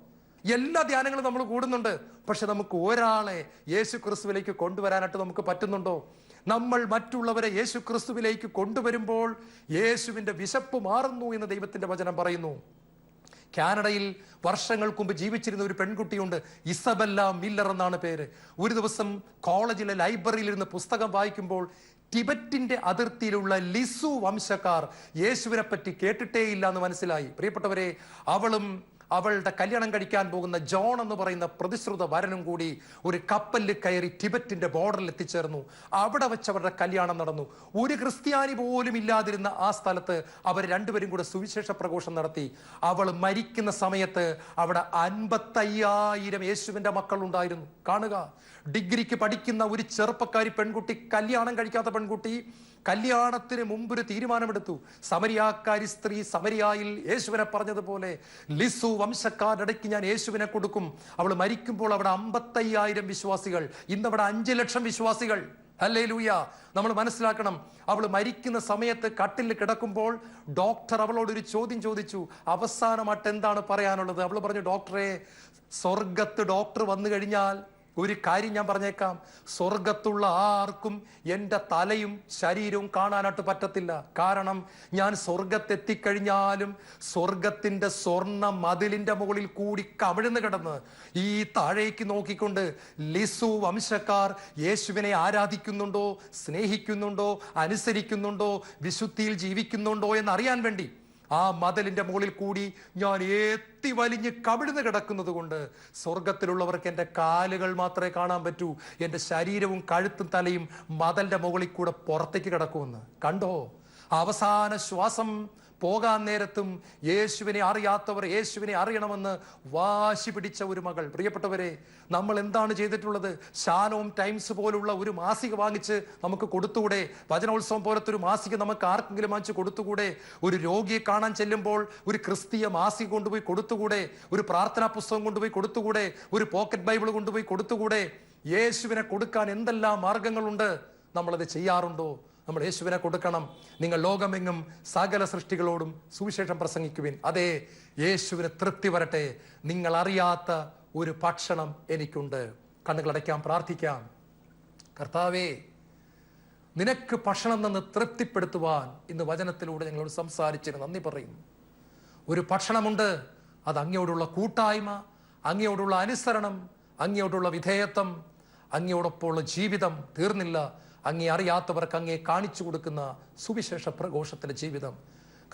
S4: എല്ലാ ധ്യാനങ്ങളും നമ്മൾ കൂടുന്നുണ്ട്. പക്ഷെ നമുക്ക് ഒരാളെ യേശു ക്രിസ്തുവിലേക്ക് കൊണ്ടുവരാനായിട്ട് നമുക്ക് പറ്റുന്നുണ്ടോ? നമ്മൾ മറ്റുള്ളവരെ യേശു ക്രിസ്തുവിലേക്ക് കൊണ്ടുവരുമ്പോൾ യേശുവിന്റെ വിശപ്പ് മാറുന്നു എന്ന് ദൈവത്തിന്റെ വചനം പറയുന്നു. കാനഡയിൽ വർഷങ്ങൾക്ക് മുമ്പ് ജീവിച്ചിരുന്ന ഒരു പെൺകുട്ടിയുണ്ട്. ഇസബല്ല മില്ലർ എന്നാണ് പേര്. ഒരു ദിവസം കോളേജിലെ ലൈബ്രറിയിൽ ഇരുന്ന് പുസ്തകം വായിക്കുമ്പോൾ ടിബറ്റിന്റെ അതിർത്തിയിലുള്ള ലിസു വംശക്കാർ യേശുവിനെ പറ്റി കേട്ടിട്ടേയില്ല എന്ന് മനസ്സിലായി. പ്രിയപ്പെട്ടവരെ അവളും അവളുടെ കല്യാണം കഴിക്കാൻ പോകുന്ന ജോൺ എന്ന് പറയുന്ന പ്രതിശ്രുത വരനും കൂടി ഒരു കപ്പലിൽ കയറി ടിബറ്റിന്റെ ബോർഡറിൽ എത്തിച്ചേർന്നു. അവിടെ വെച്ച് അവരുടെ കല്യാണം നടന്നു. ഒരു ക്രിസ്ത്യാനി പോലും ഇല്ലാതിരുന്ന ആ സ്ഥലത്ത് അവർ രണ്ടുപേരും കൂടെ സുവിശേഷ പ്രഘോഷം നടത്തി. അവൾ മരിക്കുന്ന സമയത്ത് അവിടെ അൻപത്തയ്യായിരം യേശുവിന്റെ മക്കൾ ഉണ്ടായിരുന്നു. കാണുക. ഡിഗ്രിക്ക് പഠിക്കുന്ന ഒരു ചെറുപ്പക്കാരി പെൺകുട്ടി കല്യാണം കഴിക്കാത്ത പെൺകുട്ടി കല്യാണത്തിന് മുമ്പ് ഒരു തീരുമാനമെടുത്തു. സമരിയാക്കാരി സ്ത്രീ സമരിയായിൽ യേശുവിനെ പറഞ്ഞതുപോലെ ലിസു വംശക്കാരടയ്ക്ക് ഞാൻ യേശുവിനെ കൊടുക്കും. അവൾ മരിക്കുമ്പോൾ അവിടെ അമ്പത്തയ്യായിരം വിശ്വാസികൾ ഇന്നവിടെ അഞ്ച് ലക്ഷം വിശ്വാസികൾ. അല്ലേ ലൂയ നമ്മൾ മനസ്സിലാക്കണം അവൾ മരിക്കുന്ന സമയത്ത് കട്ടിൽ കിടക്കുമ്പോൾ ഡോക്ടർ അവളോട് ഒരു ചോദ്യം ചോദിച്ചു. അവസാനമായിട്ട് എന്താണ് പറയാനുള്ളത്? അവൾ പറഞ്ഞു ഡോക്ടറെ സ്വർഗത്ത് ഡോക്ടർ വന്നു കഴിഞ്ഞാൽ ഒരു കാര്യം ഞാൻ പറഞ്ഞേക്കാം. സ്വർഗത്തുള്ള ആർക്കും എന്റെ തലയും ശരീരവും കാണാനായിട്ട് പറ്റത്തില്ല. കാരണം ഞാൻ സ്വർഗത്തെത്തിക്കഴിഞ്ഞാലും സ്വർഗത്തിന്റെ സ്വർണ മതിലിന്റെ മുകളിൽ കൂടി കവിഴ്ന്ന് കിടന്ന് ഈ താഴേക്ക് നോക്കിക്കൊണ്ട് ലിസു വംശക്കാർ യേശുവിനെ ആരാധിക്കുന്നുണ്ടോ സ്നേഹിക്കുന്നുണ്ടോ അനുസരിക്കുന്നുണ്ടോ വിശുദ്ധിയിൽ ജീവിക്കുന്നുണ്ടോ എന്നറിയാൻ വേണ്ടി ആ മതിലിന്റെ മുകളിൽ കൂടി ഞാൻ ഏത്തി വലിഞ്ഞ് കവിടുന്ന് കിടക്കുന്നത് കൊണ്ട് സ്വർഗത്തിലുള്ളവർക്ക് എന്റെ കാലുകൾ മാത്രമേ കാണാൻ പറ്റൂ. എന്റെ ശരീരവും കഴുത്തും തലയും മതലിന്റെ മുകളിൽ കൂടെ പുറത്തേക്ക് കിടക്കുമെന്ന്. കണ്ടോ? അവസാന ശ്വാസം പോകാൻ നേരത്തും യേശുവിനെ അറിയാത്തവർ യേശുവിനെ അറിയണമെന്ന് വാശി പിടിച്ച ഒരു മകൾ. പ്രിയപ്പെട്ടവരെ നമ്മൾ എന്താണ് ചെയ്തിട്ടുള്ളത്? ശാലോം ടൈംസ് പോലുള്ള ഒരു മാസിക വാങ്ങിച്ച് നമുക്ക് കൊടുത്തുകൂടെ? വചനോത്സവം പോലത്തെ ഒരു മാസിക നമുക്ക് ആർക്കെങ്കിലും വാങ്ങിച്ച് കൊടുത്തുകൂടെ? ഒരു രോഗിയെ കാണാൻ ചെല്ലുമ്പോൾ ഒരു ക്രിസ്തീയ മാസിക കൊണ്ടുപോയി കൊടുത്തുകൂടെ? ഒരു പ്രാർത്ഥനാ പുസ്തകം കൊണ്ടുപോയി കൊടുത്തുകൂടെ? ഒരു പോക്കറ്റ് ബൈബിൾ കൊണ്ടുപോയി കൊടുത്തുകൂടെ? യേശുവിനെ കൊടുക്കാൻ എന്തെല്ലാം മാർഗങ്ങളുണ്ട് നമ്മളത് ചെയ്യാറുണ്ടോ? നമ്മൾ യേശുവിനെ കൊടുക്കണം. നിങ്ങൾ ലോകമെങ്ങും സകല സൃഷ്ടികളോടും സുവിശേഷം പ്രസംഗിക്കുവിൻ. അതെ യേശുവിന് തൃപ്തി വരട്ടെ. നിങ്ങൾ അറിയാത്ത ഒരു ഭക്ഷണം എനിക്കുണ്ട്. കണ്ണുകളടയ്ക്കാം പ്രാർത്ഥിക്കാം. കർത്താവേ നിനക്ക് ഭക്ഷണം നിന്ന് തൃപ്തിപ്പെടുത്തുവാൻ ഇന്ന് വചനത്തിലൂടെ ഞങ്ങളോട് സംസാരിച്ചിരുന്നു. നന്ദി പറയുന്നു. ഒരു ഭക്ഷണമുണ്ട്. അത് അങ്ങയോടുള്ള കൂട്ടായ്മ അങ്ങയോടുള്ള അനുസരണം അങ്ങയോടുള്ള വിധേയത്വം അങ്ങയോടൊപ്പമുള്ള ജീവിതം തീർന്നില്ല. അങ്ങേ അറിയാത്തവർക്ക് അങ്ങേ കാണിച്ചു കൊടുക്കുന്ന സുവിശേഷ പ്രഘോഷത്തിലെ ജീവിതം.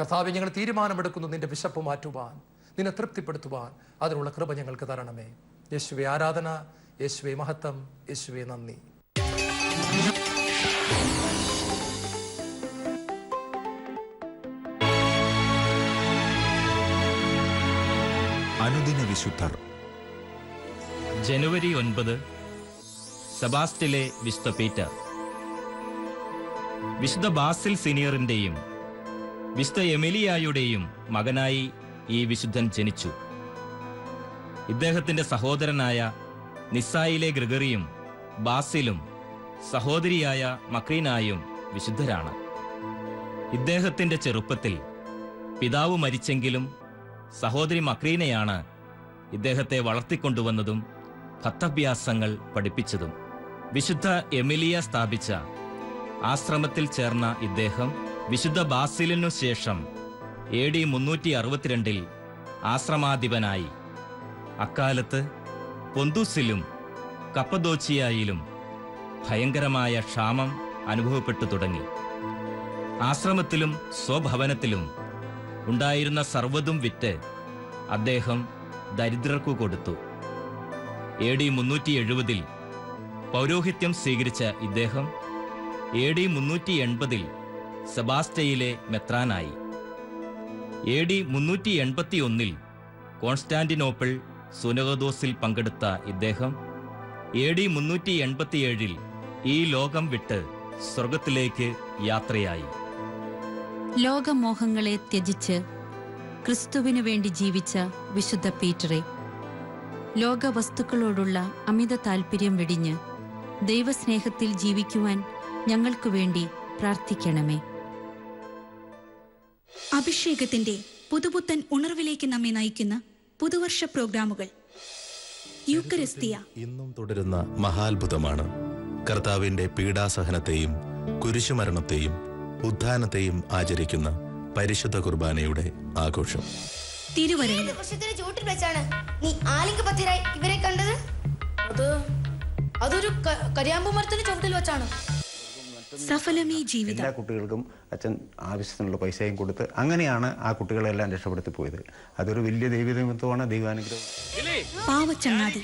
S4: കർത്താവ് ഞങ്ങൾ തീരുമാനമെടുക്കുന്നു നിന്റെ വിശപ്പ് മാറ്റുവാൻ നിന്നെ തൃപ്തിപ്പെടുത്തുവാൻ. അതിനുള്ള കൃപ ഞങ്ങൾക്ക് തരണമേ. യേശുവെ ആരാധന യേശുവെ മഹത്വം യേശുവെ നന്ദി.
S5: അനുദിന വിശുദ്ധർ.
S6: ജനുവരി ഒൻപത് സെബാസ്റ്റിലെ വിശുദ്ധ പീറ്റർ. വിശുദ്ധ ബാസിൽ സീനിയറിന്റെയും വിശുദ്ധ എമിലിയായുടെയും മകനായി ഈ വിശുദ്ധൻ ജനിച്ചു. ഇദ്ദേഹത്തിന്റെ സഹോദരനായ നിസായിലെ ഗ്രിഗറിയും ബാസിലും സഹോദരിയായ മക്രീനായും വിശുദ്ധരാണ്. ഇദ്ദേഹത്തിന്റെ ചെറുപ്പത്തിൽ പിതാവ് മരിച്ചെങ്കിലും സഹോദരി മക്രീനയാണ് ഇദ്ദേഹത്തെ വളർത്തിക്കൊണ്ടുവന്നതും ഭക്തഭ്യാസങ്ങൾ പഠിപ്പിച്ചതും. വിശുദ്ധ എമിലിയ സ്ഥാപിച്ച ആശ്രമത്തിൽ ചേർന്ന ഇദ്ദേഹം വിശുദ്ധ ബാസിലിനു ശേഷം എ ഡി മുന്നൂറ്റി അറുപത്തിരണ്ടിൽ ആശ്രമാധിപനായി. അക്കാലത്ത് പൊന്തുസിലും കപ്പദോച്ചിയായിലും ഭയങ്കരമായ ക്ഷാമം അനുഭവപ്പെട്ടു തുടങ്ങി. ആശ്രമത്തിലും സ്വഭവനത്തിലും ഉണ്ടായിരുന്ന സർവതും വിറ്റ് അദ്ദേഹം ദരിദ്രർക്കു കൊടുത്തു. എ ഡി മുന്നൂറ്റി എഴുപതിൽ പൗരോഹിത്യം സ്വീകരിച്ച ഇദ്ദേഹം എ ഡി മുന്നൂറ്റി എൺപതിൽ സെബാസ്റ്റയിലെ മെത്രാനായി. എ ഡി മുന്നൂറ്റി എൺപത്തി ഒന്നിൽ കോൺസ്റ്റാന്റിനോപ്പിൾ സുനകദോസിൽ പങ്കെടുത്ത ഇദ്ദേഹം എ ഡി മുന്നൂറ്റി എൺപത്തിയേഴിൽ ഈ ലോകം വിട്ട് സ്വർഗത്തിലേക്ക് യാത്രയായി.
S3: ലോകമോഹങ്ങളെ ത്യജിച്ച് ക്രിസ്തുവിനു വേണ്ടി ജീവിച്ച വിശുദ്ധ പീറ്ററെ ലോകവസ്തുക്കളോടുള്ള അമിത താൽപ്പര്യം വെടിഞ്ഞ് ദൈവസ്നേഹത്തിൽ ജീവിക്കുവാൻ ഞങ്ങൾക്കു വേണ്ടി പ്രാർത്ഥിക്കണമേ.
S7: അഭിഷേകത്തിന്റെ പുതുപുത്തൻ ഉണർവിലേക്ക് നമ്മെ നയിക്കുന്ന പുതുവർഷ പ്രോഗ്രാമുകൾ. യൂക്കരസ്തിയ.
S8: ഇന്നും തുടരുന്ന മഹാത്ഭുതമാണ്. കർത്താവിന്റെ പീഡാസഹനത്തെയും കുരിശുമരണത്തെയും ഉത്ഥാനത്തെയും ആചരിക്കുന്ന പരിശുദ്ധ കുർബാനയുടെ ആഘോഷം.
S7: തിരുവരങ്ങ്
S9: വൃക്ഷത്തിന് ചൂട്ടിൽ വെച്ചാണ് നീ ആലിംഗപത്തിരായി ഇവരെ കണ്ടത്? അത് അതൊരു കരിയാമ്പു മരത്തിന് ചുവട്ടിൽ വെച്ചാണ്.
S7: സഫലമീ ജീവിതം.
S10: എല്ലാ കുട്ടികൾക്കും അച്ഛൻ ആവശ്യത്തിനുള്ള പൈസയും കൊടുത്ത് അങ്ങനെയാണ് ആ കുട്ടികളെല്ലാം രക്ഷപ്പെടുത്തി പോയത്. അതൊരു വലിയ ദൈവനിമിത്തമാണ് ദൈവാനുഗ്രഹം.
S7: പാവച്ചങ്ങാതി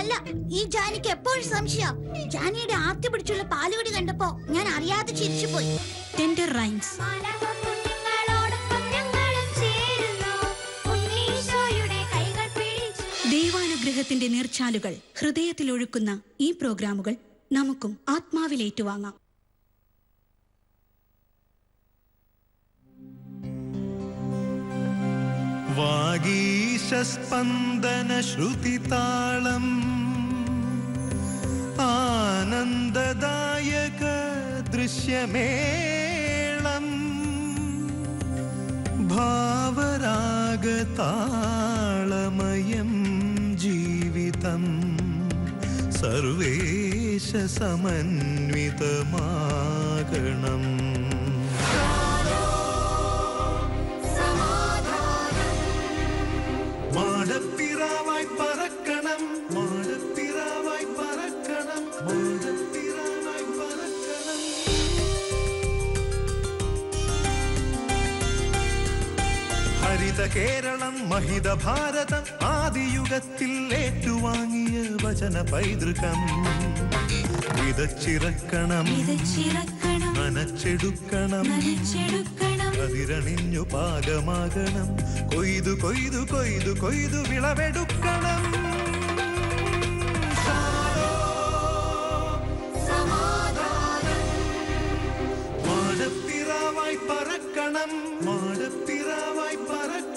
S9: അല്ല ഈ ജാനിക്ക് എപ്പോഴും സംശയം. ജാനിയുടെ ആർത്തി പിടിച്ചുള്ള പാലുകടി കണ്ടപ്പോ ഞാൻ അറിയാതെ ചിരിച്ചു പോയി.
S7: ടെൻഡർ റൈൻസ് ദൈവാനുഗ്രഹത്തിന്റെ നീർച്ചാലുകൾ ഹൃദയത്തിൽ ഒഴുക്കുന്ന ഈ പ്രോഗ്രാമുകൾ നമുക്കും ആത്മാവിലേറ്റുവാങ്ങാം
S11: വാഗീശസ്പന്ദന ശ്രുതിതാളം ആനന്ദദായക ദൃശ്യമേളം ഭാവരാഗതാളമയം ജീവിതം സർവേശ സമന്വിതമാകണം മാടപ്പിറാവായി പറക്കണം കേരളം മഹിത ഭാരതം ആദിയുഗത്തിൽ ഏറ്റുവാങ്ങിയ വചന പൈതൃകം. വിതച്ചിറക്കണം നനച്ചെടുക്കണം അതിരണിഞ്ഞു പാകമാകണം. കൊയ്തു കൊയ്തു കൊയ്തു കൊയ്തു വിളവെടുക്കണം. പറക്കണം മാടത്തിറാവായി പറക്കണം.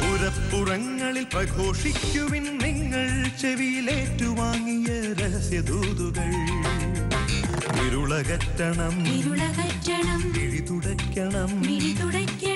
S11: പുരപ്പുറങ്ങളിൽ പ്രഘോഷിക്കുവിൻ നിങ്ങൾ ചെവിയിലേറ്റുവാങ്ങിയ രഹസ്യദൂതുകൾ. ഇരുളകറ്റണം
S7: ഇരുളകറ്റണം
S11: കിഴി തുടയ്ക്കണം
S7: മിഴി തുടയ്ക്കണം.